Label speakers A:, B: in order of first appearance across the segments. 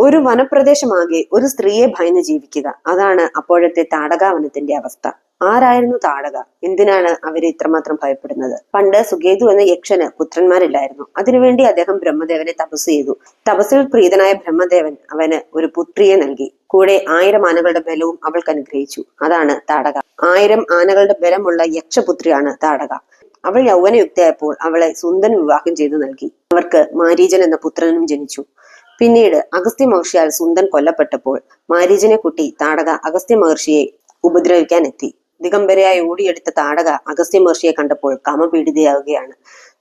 A: ഒരു വനപ്രദേശമാകെ ഒരു സ്ത്രീയെ ഭയന്ന് ജീവിക്കുക. അതാണ് അപ്പോഴത്തെ താടകാവനത്തിന്റെ അവസ്ഥ. ആരായിരുന്നു താടക? എന്തിനാണ് അവരെ ഇത്രമാത്രം ഭയപ്പെടുന്നത്? പണ്ട് സുഗേതു എന്ന യക്ഷന് പുത്രന്മാരില്ലായിരുന്നു. അതിനുവേണ്ടി അദ്ദേഹം ബ്രഹ്മദേവനെ തപസ് ചെയ്തു. തപസ്സിൽ പ്രീതനായ ബ്രഹ്മദേവൻ അവന് ഒരു പുത്രിയെ നൽകി. കൂടെ ആയിരം ആനകളുടെ ബലവും അവൾക്ക് അനുഗ്രഹിച്ചു. അതാണ് താടക. ആയിരം ആനകളുടെ ബലമുള്ള യക്ഷപുത്രിയാണ് താടക. അവൾ യൗവനയുക്തയായപ്പോൾ അവളെ സുന്ദൻ വിവാഹം ചെയ്തു നൽകി. അവർക്ക് മാരീജൻ എന്ന പുത്രനും ജനിച്ചു. പിന്നീട് അഗസ്ത്യ മഹർഷിയാൽ സുന്ദൻ കൊല്ലപ്പെട്ടപ്പോൾ മാരീജിനെ കുട്ടി താടക അഗസ്ത്യ മഹർഷിയെ ഉപദ്രവിക്കാൻ എത്തി. ദിഗംബരയായി ഓടിയെടുത്ത താടക അഗസ്ത്യ മഹർഷിയെ കണ്ടപ്പോൾ കാമപീഡിതയാവുകയാണ്.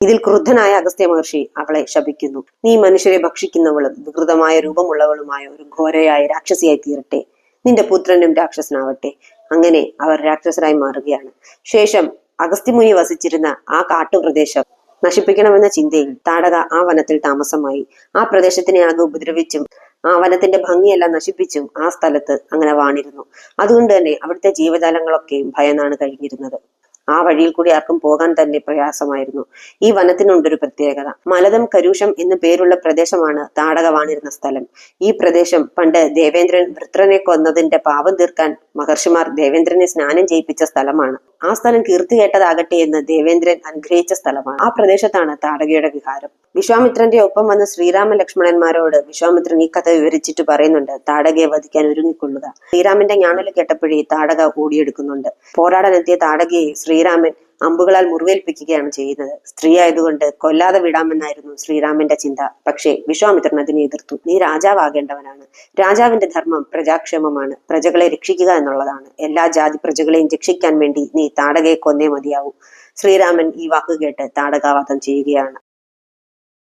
A: ഇതിൽ ക്രുദ്ധനായ അഗസ്ത്യ മഹർഷി അവളെ ശപിക്കുന്നു. നീ മനുഷ്യരെ ഭക്ഷിക്കുന്നവളും വികൃതമായ രൂപമുള്ളവളുമായ ഒരു ഘോരയായ രാക്ഷസിയായി തീരട്ടെ. നിന്റെ പുത്രനും രാക്ഷസനാവട്ടെ. അങ്ങനെ അവർ രാക്ഷസരായി മാറുകയാണ്. ശേഷം അഗസ്ത്യമുനി വസിച്ചിരുന്ന ആ കാട്ടുപ്രദേശം നശിപ്പിക്കണമെന്ന ചിന്തയിൽ താടക ആ വനത്തിൽ താമസമായി. ആ പ്രദേശത്തിനെ ആകെ ഉപദ്രവിച്ചും ആ വനത്തിന്റെ ഭംഗിയെല്ലാം നശിപ്പിച്ചും ആ സ്ഥലത്ത് അങ്ങനെ വാണിരുന്നു. അതുകൊണ്ട് തന്നെ അവിടുത്തെ ജീവജാലങ്ങളൊക്കെയും ഭയന്നാണ് കഴിഞ്ഞിരുന്നത്. ആ വഴിയിൽ കൂടി ആർക്കും പോകാൻ തന്നെ പ്രയാസമായിരുന്നു. ഈ വനത്തിനുണ്ടൊരു പ്രത്യേകത. മലതം കരൂഷം എന്നു പേരുള്ള പ്രദേശമാണ് താടക വാണിരുന്ന സ്ഥലം. ഈ പ്രദേശം പണ്ട് ദേവേന്ദ്രൻ വൃത്രനെ കൊന്നതിന്റെ പാപം തീർക്കാൻ മഹർഷിമാർ ദേവേന്ദ്രനെ സ്നാനം ചെയ്യിപ്പിച്ച സ്ഥലമാണ്. ആ സ്ഥലം കീർത്തി കേട്ടതാകട്ടെ എന്ന് ദേവേന്ദ്രൻ അനുഗ്രഹിച്ച സ്ഥലമാണ്. ആ പ്രദേശത്താണ് താടകയുടെ വിഹാരം. വിശ്വാമിത്രന്റെ ഒപ്പം വന്ന ശ്രീരാമ ലക്ഷ്മണന്മാരോട് വിശ്വാമിത്രൻ ഈ കഥ വിവരിച്ചിട്ട് പറയുന്നുണ്ട് താടകയെ വധിക്കാൻ ഒരുങ്ങിക്കൊള്ളുക. ശ്രീരാമന്റെ ഞാണൽ കേട്ടപ്പോഴേ താടക ഓടിയെടുക്കുന്നുണ്ട്. പോരാടാനെത്തിയ താടകയെ ശ്രീരാമൻ അമ്പുകളാൽ മുറിവേൽപ്പിക്കുകയാണ് ചെയ്യുന്നത്. സ്ത്രീ ആയതുകൊണ്ട് കൊല്ലാതെ വിടാമെന്നായിരുന്നു ശ്രീരാമന്റെ ചിന്ത. പക്ഷേ വിശ്വാമിത്രൻ അതിനെ എതിർത്തു. നീ രാജാവാകേണ്ടവനാണ്. രാജാവിന്റെ ധർമ്മം പ്രജാക്ഷേമമാണ്. പ്രജകളെ രക്ഷിക്കുക എന്നുള്ളതാണ്. എല്ലാ ജാതി പ്രജകളെയും രക്ഷിക്കാൻ വേണ്ടി നീ താടകയെ കൊന്നേ മതിയാവൂ. ശ്രീരാമൻ ഈ വാക്ക് കേട്ട് താടകാവാദം ചെയ്യുകയാണ്.